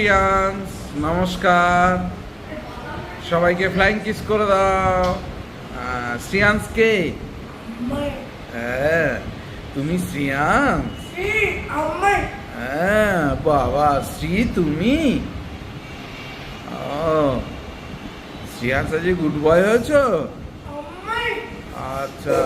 শ্রিয়াংস নমস্কার। সবাইকে flying kiss করে দাও। শ্রিয়াংস কে? হ্যাঁ তুমি শ্রিয়াংস হ্যাঁ বাবা শ্রী তুমি? ও শ্রিয়াংস গুড বয় হয়েছ? আচ্ছা।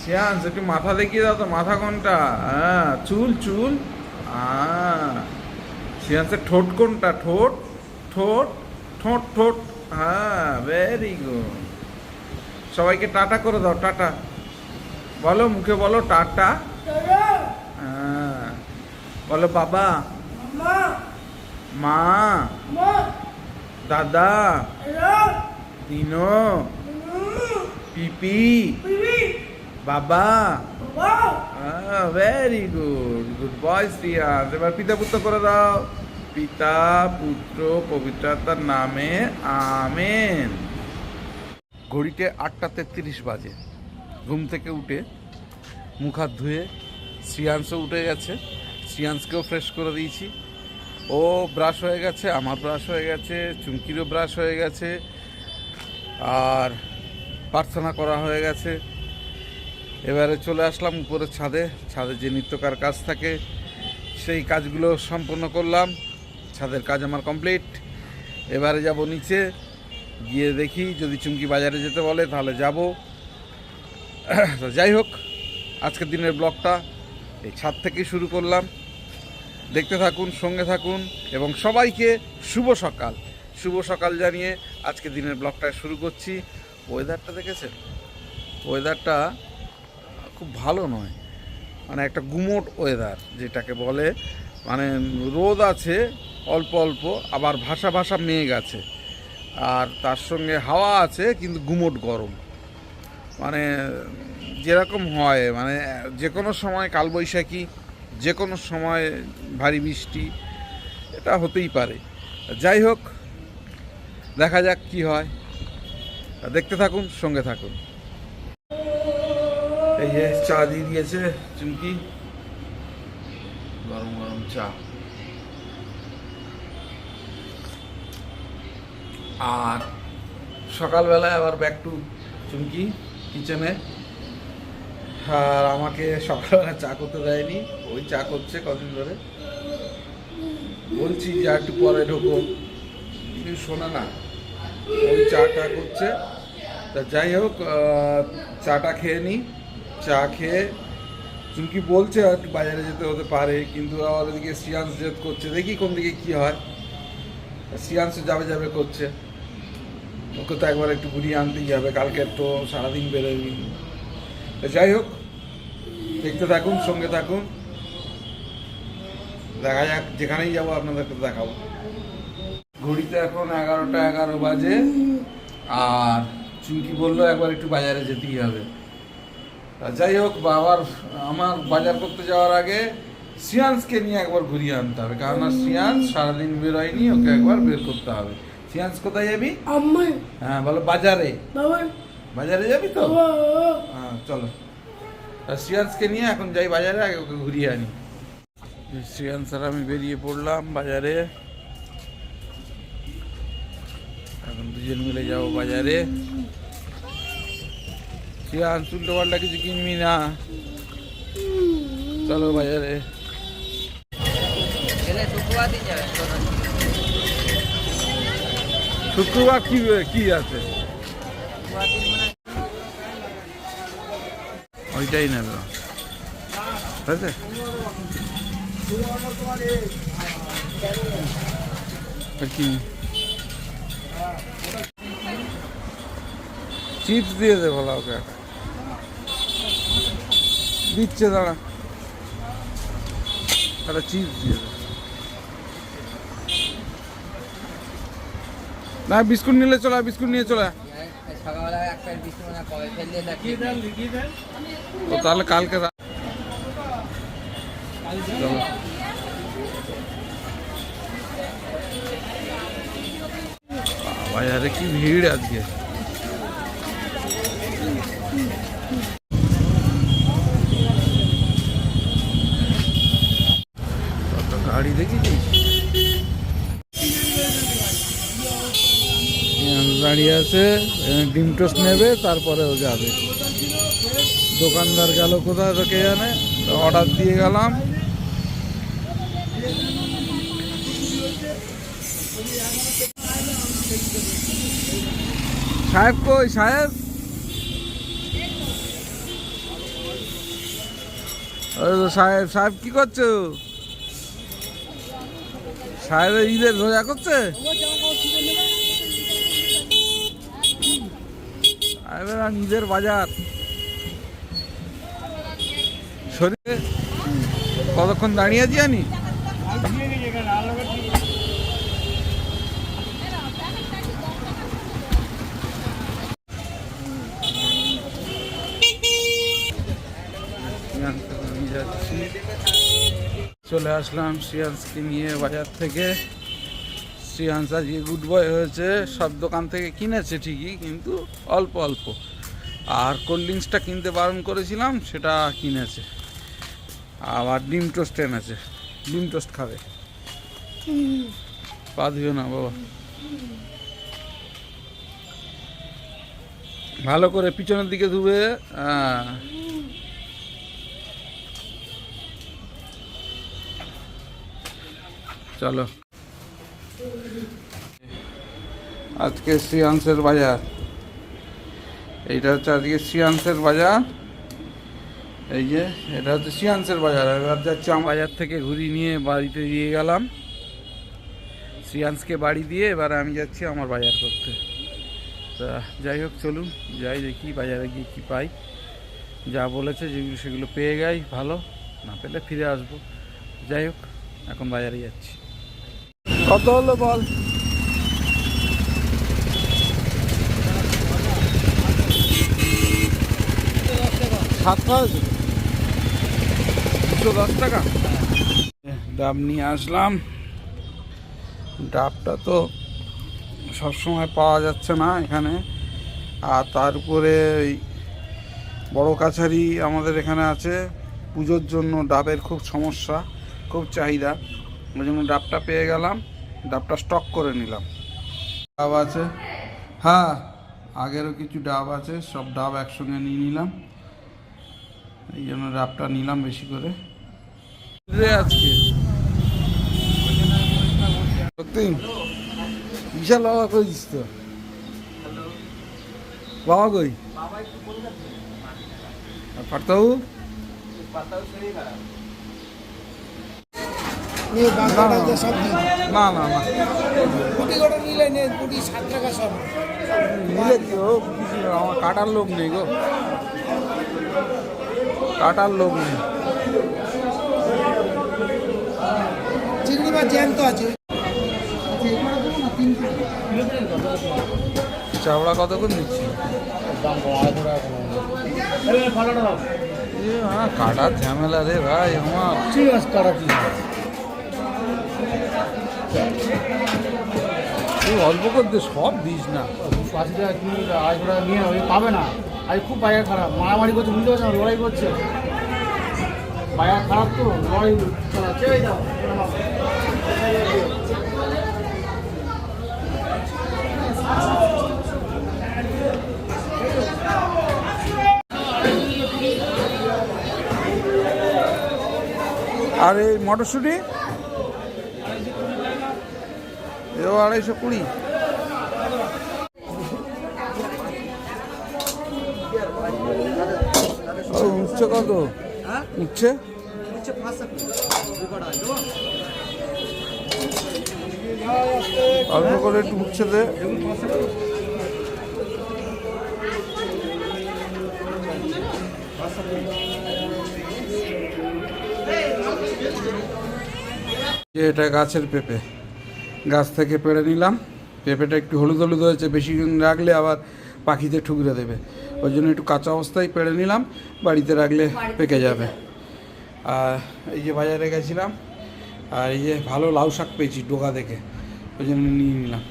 শ্রিয়াংস একটু মাথা দেখিয়ে দাও তো, মাথা কোনটা? হ্যাঁ চুল চুল। শ্রিয়াংসের ঠোঁট কোনটা ঠোঁট ঠোঁট ঠোঁট ঠোঁট হ্যাঁ ভেরি গুড সবাইকে টাটা করে দাও টাটা। বলো মুখে বলো টাটা। হ্যাঁ। বলো বাবা। মা। দাদা। দিনো। পিপি। বাবা। Very good good boy Shreyas এবার পিতা পুত্র করে দাও। পিতা পুত্র পবিত্রতার নামে আমেন। ঘড়িতে আটটা তেত্রিশ বাজে। ঘুম থেকে উঠে মুখ হাত ধুয়ে শ্রিয়াংশও উঠে গেছে। শ্রিয়াংশকেও ফ্রেশ করে দিয়েছি। ও ব্রাশ হয়ে গেছে, আমার ব্রাশ হয়ে গেছে, চুমকিরও ব্রাশ হয়ে গেছে। আর প্রার্থনা করা হয়ে গেছে। এবারে চলে আসলাম উপরের ছাদে। ছাদে যে নিত্যকার কাজ থাকে, সেই কাজগুলো সম্পন্ন করলাম। ছাদের কাজ আমার কমপ্লিট। এবারে যাব নিচে। গিয়ে দেখি যদি চুমকি বাজারে যেতে বলে, তাহলে যাব। যাই হোক, আজকের দিনের ব্লগটা এই ছাদ থেকেই শুরু করলাম। দেখতে থাকুন, সঙ্গে থাকুন, এবং সবাইকে শুভ সকাল। শুভ সকাল জানিয়ে আজকে দিনের ব্লগটা শুরু করছি। ওয়েদারটা দেখেছেন? ওয়েদারটা খুব ভালো নয়। মানে একটা গুমোট ওয়েদার যেটাকে বলে মানে রোদ আছে, অল্প অল্প, আবার ভাষা ভাষা মেঘ আছে। আর তার সঙ্গে হাওয়া আছে, কিন্তু গুমোট গরম। মানে যেরকম হয় মানে যে কোনো সময় কালবৈশাখী যে কোনো সময় ভারী বৃষ্টি, এটা হতেই পারে। যাই হোক, দেখা যাক কি হয়। দেখতে থাকুন, সঙ্গে থাকুন। এই যে চা দিয়ে দিয়েছে চুমকি। গরম গরম চা। আর সকালবেলায় আবার ব্যাক টু চুমকি কিচেনে আর আমাকে সকালবেলা চা করতে দেয়নি, ওই চা করছে কদিন ধরে। বলছি যে একটু পরে ঢোকো কিন্তু শোনা না, ওই চাটা করছে। তা যাই হোক চাটা খেয়ে নিই চা খেয়ে চুমকি বলছে একটু বাজারে যেতে হতে পারে, কিন্তু আবার ওদিকে শ্রিয়াংশ জেদ করছে, দেখি কোন দিকে কি হয়। শ্রিয়াংশ যাবে যাবে করছে। ওকে তো একবার একটু ঘুরিয়ে আনতেই হবে, কালকে তো সারাদিন বেরোয়নি। যাই হোক, দেখতে থাকুন, সঙ্গে থাকুন। দেখা যাক, যেখানেই যাব আপনাদেরকে দেখাবো। ঘড়িতে এখন এগারোটা এগারো বাজে, আর চুমকি বলল একবার একটু বাজারে যেতেই হবে। যাই হোক বাবার আমার বাজার করতে যাওয়ার আগে সিয়ান্সকে নিয়ে একবার ঘুরিয়ে আনতে হবে কারণ আর সিয়ান্স সারাদিন বেরোয়নি ওকে একবার বের করতে হবে। সিয়ান্স কোথায় যাবি? হ্যাঁ বলো বাজারে। বাজারে যাবি তো? হ্যাঁ চলো। শ্রিয়াংসকে নিয়ে এখন যাই বাজারে আগে ওকে ঘুরিয়ে আনি। শ্রিয়াংস আর আমি বেরিয়ে পড়লাম বাজারে। এখন দুজন মিলে যাব বাজারে। শ্রিয়াংস উল্টো পাল্টা কিছু কিনবি না। চলো বাজারে। শুক্রবার কি কি আছে? ওইটাই নেব। আর কি? চিপস দিয়ে দে বলা ওকে। একটা। দিচ্ছে, দাঁড়া। একটা চিপস দিয়ে না, বিস্কুট নিলে চলে বিস্কুট নিয়ে চলে তাহলে কালকে রা- চলো। বাজারে কি ভিড় আজকে। দাঁড়িয়ে আছে ডিম টোস্ট নেবে, তারপরে ও যাবে। দোকানদার গেল কোথায় কে জানে, অর্ডার দিয়ে গেলাম। সাহেব কই, সাহেব? সাহেব সাহেব কি করছ? সাহেব ঈদের রোজা করছে? ঈদের বাজার। শরীরে? কতক্ষণ দাঁড়িয়ে আছি আমি চলে আসলাম শ্রিয়াংশকে নিয়ে বাজার থেকে। শ্রিয়াংশ আজকে গুড বয় হয়েছে, সব দোকান থেকে কিনেছে ঠিকই, কিন্তু অল্প অল্প। আর কোল্ড ড্রিঙ্কসটা কিনতে বারণ করেছিলাম, সেটা কিনেছে। আবার ডিম টোস্ট এনেছে, ডিম টোস্ট খাবে। পা দিও না বাবা। ভালো করে পিছনের দিকে ধুবে হ্যাঁ। চলো। আজকে শ্রিয়াংশের বাজার। এইটা হচ্ছে আজকে শ্রিয়াংশের বাজার। এই যে, এটা হচ্ছে শ্রিয়াংশের বাজার। এবার যাচ্ছে বাজার থেকে ঘুরি নিয়ে বাড়িতে দিয়ে গেলাম। শ্রিয়াংশকে বাড়ি দিয়ে এবার আমি যাচ্ছি আমার বাজার করতে। তা যাই হোক, চলুন, যাই দেখি বাজারে গিয়ে কী পাই। যা বলেছে, যেগুলো সেগুলো পেয়ে যাই, ভালো। না পেলে ফিরে আসব। যাই হোক, এখন বাজারে যাচ্ছি। কত হলো বল? দুশো দশ টাকা? ডাব নিয়ে আসলাম। ডাবটা তো সবসময় পাওয়া যাচ্ছে না এখানে। আর তার উপরে এই বড় কাছারি আমাদের এখানে আছে। পুজোর জন্য ডাবের খুব সমস্যা, খুব চাহিদা। ওই জন্য ডাবটা পেয়ে গেলাম। ডাবটা স্টক করে নিলাম। ডাব আছে। হ্যাঁ আগেরও কিছু ডাব আছে। সব ডাব একসঙ্গে নিয়ে নিলাম। এই জন্য ডাবটা নিলাম বেশি করে। আজকে। বিশাল বাবা কইছিস তো? বাবা কই? আর দিন না না নিলে না, আমার কাটার লোক নেই গো। কাটার লোক নেই। চিংড়ি মাছ জ্যান্ত আছে। চাবড়া কত করে নিচ্ছি হ্যাঁ কাটার ঝামেলা রে ভাই আমার। ঠিক আছে কাটা কি তুই অল্প করে সব দিস না। আশি টাকা কিনে আড়াইশো টাকা নিয়ে পাবে না। আজ খুব বাজার খারাপ, মারামারি করছে, বুঝতে পারছ না, লড়াই করছে। বাজার খারাপ তো, লড়াই আর এই মটরশুঁটি? আড়াইশো কুড়ি। উঠছে কত? উঠছে অল্প করে একটু উঠছে দে। যে এটা গাছের পেঁপে। গাছ থেকে পেড়ে নিলাম। পেঁপেটা একটু হলুদ হলুদ হয়েছে বেশি দিন রাখলে আবার পাখিতে ঠুকরে দেবে। ওই জন্য একটু কাঁচা অবস্থায় পেড়ে নিলাম বাড়িতে রাখলে পেকে যাবে। আর এই যে বাজারে গেছিলাম আর এই যে ভালো লাউ শাক পেয়েছি ডোকা দেখে ওই জন্য নিয়ে নিলাম।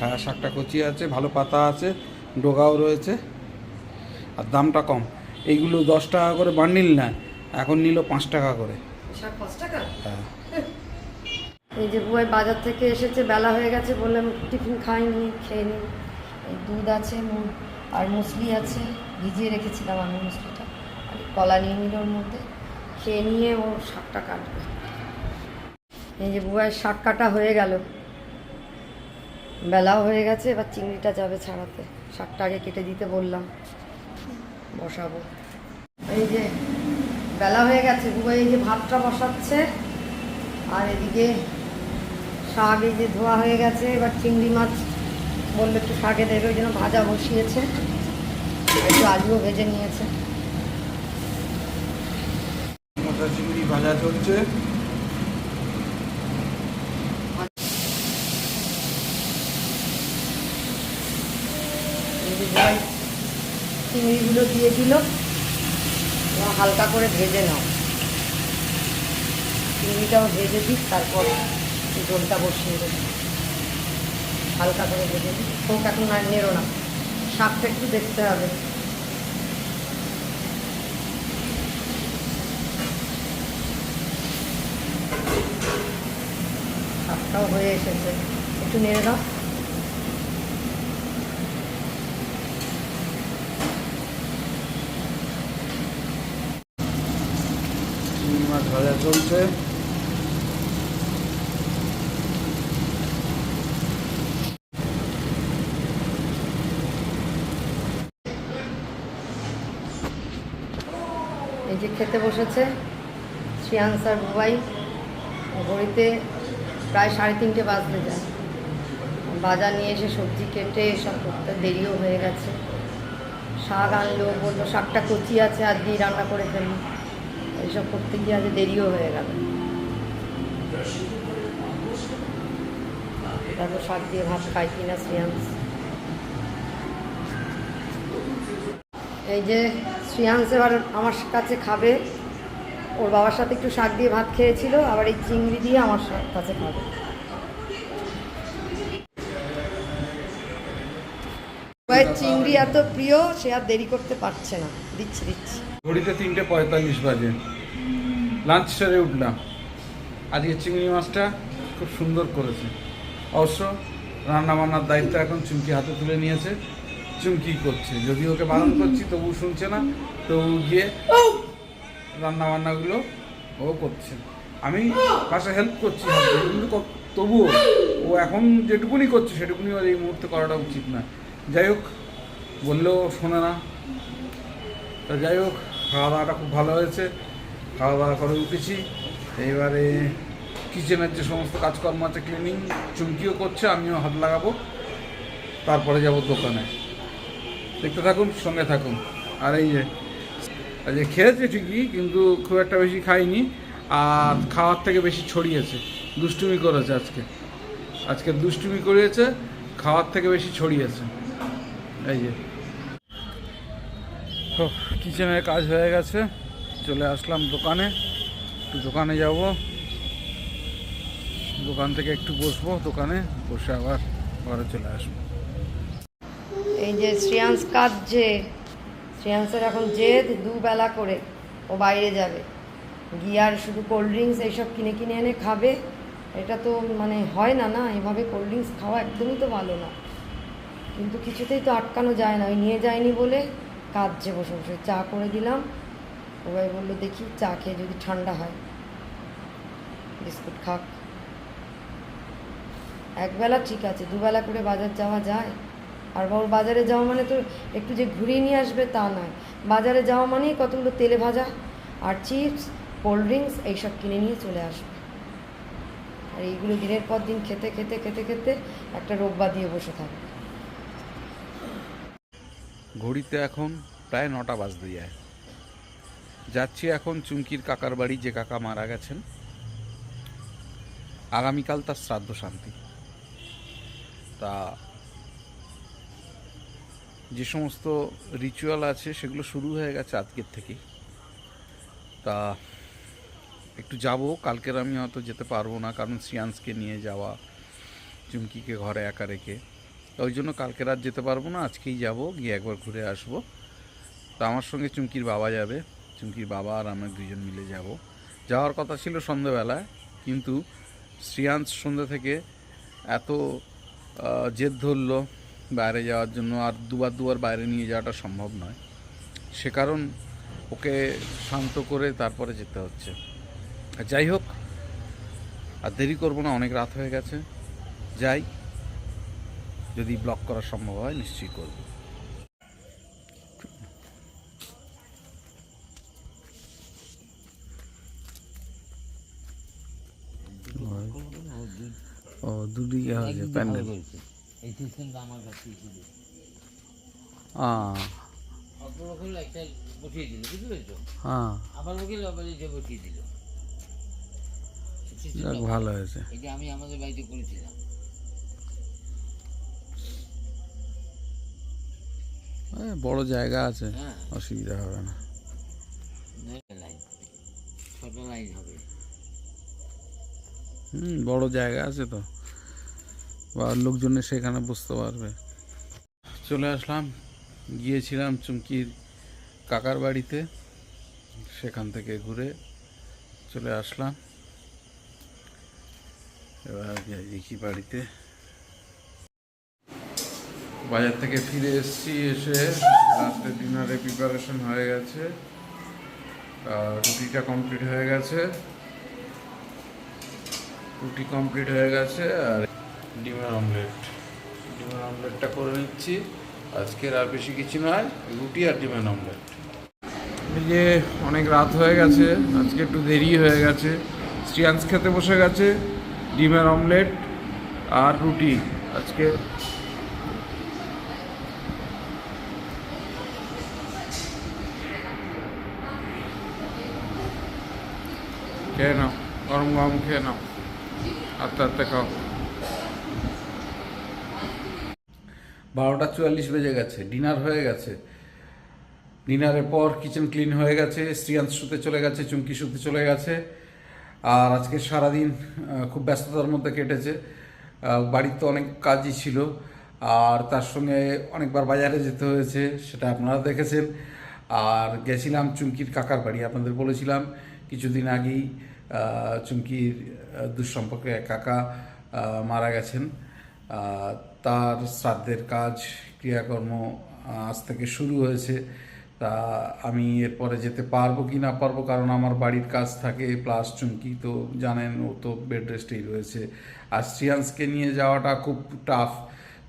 হ্যাঁ শাকটা কচি আছে ভালো পাতা আছে ডোগাও রয়েছে আর দামটা কম। এইগুলো দশ টাকা করে বান্ডিল না এখন নিল পাঁচ টাকা করে। হ্যাঁ। এই যে বুয়াই বাজার থেকে এসেছে বেলা হয়ে গেছে বললাম টিফিন খাইনি খেয়ে এই দুধ আছে মু- আর মুসলি আছে, ভিজিয়ে রেখেছিলাম আমি মুসলিটা। আর কলা নিয়ে নিল ওর মধ্যে, খেয়ে নিয়ে ও শাকটা কাটবে এই যে বুবাইয়ের শাক কাটা হয়ে গেল। বেলাও হয়ে গেছে, এবার চিংড়িটা যাবে ছাড়াতে। শাকটা আগে কেটে দিতে বললাম। বসাবো। এই যে বেলা হয়ে গেছে বুবাই এই যে ভাতটা বসাচ্ছে। আর এদিকে শাক এই যে ধোয়া হয়ে গেছে, এবার চিংড়ি মাছ বলল একটু শাকে দেবে ওই জন্য ভাজা বসিয়েছে। একটু আলুও ভেজে নিয়েছে। চিংড়ি ভাজা চলছে। চিংড়িগুলো দিয়ে দিল। হালকা করে ভেজে নাও। চিংড়িটাও ভেজে দিই তারপর ঝোলটা বসিয়ে দেবো। হালকা করে দিই হোক এখন আর নেড়ো না। শাকটা একটু দেখতে হবে। শাকটাও হয়ে এসেছে। একটু নেড়ে দাও। মাছ ভাজা চলছে। খেতে বসেছে। শ্রিয়াংস আর বুবাই, ঘড়িতে প্রায় সাড়ে তিনটে বাজতে যায়। বাজার নিয়ে এসে সবজি কেটে সব করতে দেরিও হয়ে গেছে। শাক আনলো, বলল, শাকটা কচি আছে আর দিয়ে রান্না করে ফেলি এইসব করতে গিয়ে আজ দেরিও হয়ে গেল। তারপর শাক দিয়ে ভাত খাই কিনা শ্রিয়াংস এই যে শ্রিয়াংশ এবার আমার কাছে খাবে। ওর বাবার সাথে একটু শাক দিয়ে ভাত খেয়েছিল, আবার এই চিংড়ি দিয়ে আমার কাছে খাবে। চিংড়ি এত প্রিয়, সে আর দেরি করতে পারছে না। দিচ্ছি দিচ্ছি। ঘড়িতে তিনটে পঁয়তাল্লিশ বাজে। লাঞ্চ সেরে উঠলাম আজকে চিংড়ি মাছটা খুব সুন্দর করেছে। অবশ্য রান্না বান্নার দায়িত্ব এখন চুমকি হাতে তুলে নিয়েছে। চুমকি করছে? যদি ওকে বারণ করছি, তবু শুনছে না, তবু গিয়ে রান্না বান্নাগুলো ও করছে। আমি পাশে হেল্প করছি কিন্তু তবুও ও এখন যেটুকুনি করছে, সেটুকুনি ওর এই মুহূর্তে করাটা উচিত না। যাই হোক, বললেও শোনে না। তো যাই হোক খাওয়া দাওয়াটা খুব ভালো হয়েছে। খাওয়া দাওয়া করে উঠেছি। এইবারে কিচেনের যে সমস্ত কাজকর্ম আছে ক্লিনিং চুমকিও করছে, আমিও হাত লাগাবো। তারপরে যাব দোকানে। দেখতে থাকুন, সঙ্গে থাকুন। আর এই যে এই যে খেয়েছে ঠিকই, কিন্তু খুব একটা বেশি খাইনি, আর খাওয়ার থেকে বেশি ছড়িয়েছে। দুষ্টুমি করেছে আজকে। আজকে দুষ্টুমি করিয়েছে, খাওয়ার থেকে বেশি ছড়িয়েছে। এই যে। তো কিচেনের কাজ হয়ে গেছে, চলে আসলাম দোকানে। একটু দোকানে যাব। দোকান থেকে একটু বসবো, দোকানে বসে আবার ঘরে চলে আসব। এই যে শ্রেয়াংস কাঁদছে শ্রেয়াংসের এখন জেদ দুবেলা করে, ও বাইরে যাবে। গিয়ে আর শুধু কোল্ড ড্রিঙ্কস এইসব কিনে কিনে এনে খাবে, এটা তো মানে হয় না না, এভাবে কোল্ড ড্রিঙ্কস খাওয়া একদমই তো ভালো না। কিন্তু কিছুতেই তো আটকানো যায় না, ওই নিয়ে যায়নি বলে কাঁদছে বসে বসে। চা করে দিলাম ওবাই বলল, দেখি চা খেয়ে যদি ঠান্ডা হয়, বিস্কুট খাক। একবেলা ঠিক আছে, দুবেলা করে বাজার যাওয়া যায়। আর ওর বাজারে যাওয়া মানে তো একটু যে ঘুরিয়ে নিয়ে আসবে তা নয়। বাজারে যাওয়া মানেই কতগুলো তেলে ভাজা আর চিপস, কোল্ড ড্রিঙ্কস এইসব কিনে নিয়ে চলে আসবে। আর এইগুলো দিনের পর দিন খেতে খেতে খেতে খেতে একটা রোগবা দিয়ে বসে থাকবে ঘড়িতে এখন প্রায় নটা বাজতে যায়। যাচ্ছি এখন চুমকির কাকার বাড়ি, যে কাকা মারা গেছেন। আগামীকাল তার শ্রাদ্ধ শান্তি। তা যে সমস্ত রিচুয়াল আছে, সেগুলো শুরু হয়ে গেছে আজকের থেকেই। তা একটু যাব, কালকের আমি হয়তো যেতে পারব না, কারণ সিয়ান্সকে নিয়ে যাওয়া, চুমকিকে ঘরে একা রেখে। ওই জন্য কালকে রাত যেতে পারব না, আজকেই যাব, গিয়ে একবার ঘুরে আসব। তা আমার সঙ্গে চুমকির বাবা যাবে, চুমকির বাবা আর আমরা দুজন মিলে যাব। যাওয়ার কথা ছিল সন্ধেবেলায়, কিন্তু শ্রিয়াংশ সন্ধ্যে থেকে এত জেদ ধরলো বাইরে যাওয়ার জন্য আর দুবার দুবার বাইরে নিয়ে যাওয়াটা সম্ভব নয়। সে কারণ ওকে শান্ত করে তারপরে যেতে হচ্ছে। আর যাই হোক আর দেরি করব না অনেক রাত হয়ে গেছে। যাই যদি ব্লক করা সম্ভব হয় নিশ্চয়ই করব। ও দুটি হয়েছে প্যান্ডেল। এই সিস্টেমটা আমার কাছে ছিল অপর একটা বসিয়ে দিল বুঝতে পেরেছ? আবার ওখানে আবার যে বসিয়ে দিল। ভালো হয়েছে। এটা আমি আমাদের বাড়িতে করেছিলাম। বড় জায়গা আছে হ্যাঁ। অসুবিধা হবে না। ছোট লাইন হবে। হুম বড় জায়গা আছে তো। বা লোকজনে সেখানে বুঝতে পারবে। চলে আসলাম, গিয়েছিলাম চুমকির কাকার বাড়িতে। সেখান থেকে ঘুরে চলে আসলাম। এবার দেখি বাড়িতে। বাজার থেকে ফিরে এসেছি, এসে রাত্রে ডিনারে প্রিপারেশন হয়ে গেছে। রুটিটা কমপ্লিট হয়ে গেছে। রুটি কমপ্লিট হয়ে গেছে, আর ডিমের অমলেট ডিমের অমলেটটা করে নিচ্ছি। আজকের আর বেশি কিছু নয়, রুটি আর ডিমের অমলেট যে অনেক রাত হয়ে গেছে, আজকে একটু দেরি হয়ে গেছে। শ্রিয়াংশ খেতে বসে গেছে, ডিমের অমলেট আর রুটি। আজকে খেয়ে নাও, গরম গরম খেয়ে নাও। আস্তে আস্তে খাও। বারোটা চুয়াল্লিশ বেজে গেছে ডিনার হয়ে গেছে। ডিনারের পর কিচেন ক্লিন হয়ে গেছে শ্রিয়াংশ শুতে চলে গেছে চুমকি শুতে চলে গেছে। আর আজকে সারাদিন খুব ব্যস্ততার মধ্যে কেটেছে। আহ, বাড়িতে অনেক কাজই ছিল। আর তার সঙ্গে অনেকবার বাজারে যেতে হয়েছে সেটা আপনারা দেখেছেন। আর গেছিলাম চুমকির কাকার বাড়ি আপনাদের বলেছিলাম কিছুদিন আগেই চুমকির দুঃসম্পর্কে কাকা মারা গেছেন। তার শ্রাদ্ধের কাজ, ক্রিয়াকর্ম আজ থেকে শুরু হয়েছে। তা আমি এরপরে যেতে পারব কি না পারব, কারণ আমার বাড়ির কাজ থাকে, প্লাস চুমকি তো জানেন, ও তো বেড রেস্টেই রয়েছে। আর শ্রিয়াংশকে নিয়ে যাওয়াটা খুব টাফ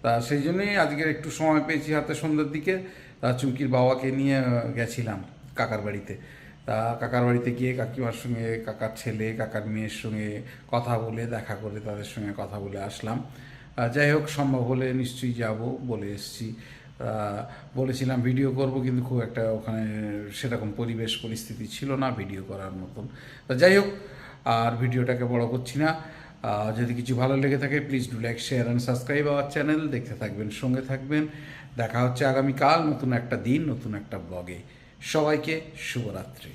তা সেই জন্যই আজকের একটু সময় পেয়েছি হাতে সন্ধ্যের দিকে। তা চুমকির বাবাকে নিয়ে গেছিলাম কাকার বাড়িতে। তা কাকার বাড়িতে গিয়ে কাকিমার সঙ্গে, কাকার ছেলে, কাকার মেয়ের সঙ্গে কথা বলে, দেখা করে তাদের সঙ্গে কথা বলে আসলাম। যাই হোক, সম্ভব হলে নিশ্চয়ই যাব বলে এসেছি। বলেছিলাম ভিডিও করব, কিন্তু খুব একটা ওখানে সেরকম পরিবেশ পরিস্থিতি ছিল না ভিডিও করার মতন। তা যাই হোক, আর ভিডিওটাকে বড় করছি না। যদি কিছু ভালো লেগে থাকে please do like share and subscribe our channel দেখতে থাকবেন, সঙ্গে থাকবেন। দেখা হচ্ছে আগামীকাল নতুন একটা দিন, নতুন একটা ব্লগে সবাইকে শুভরাত্রি।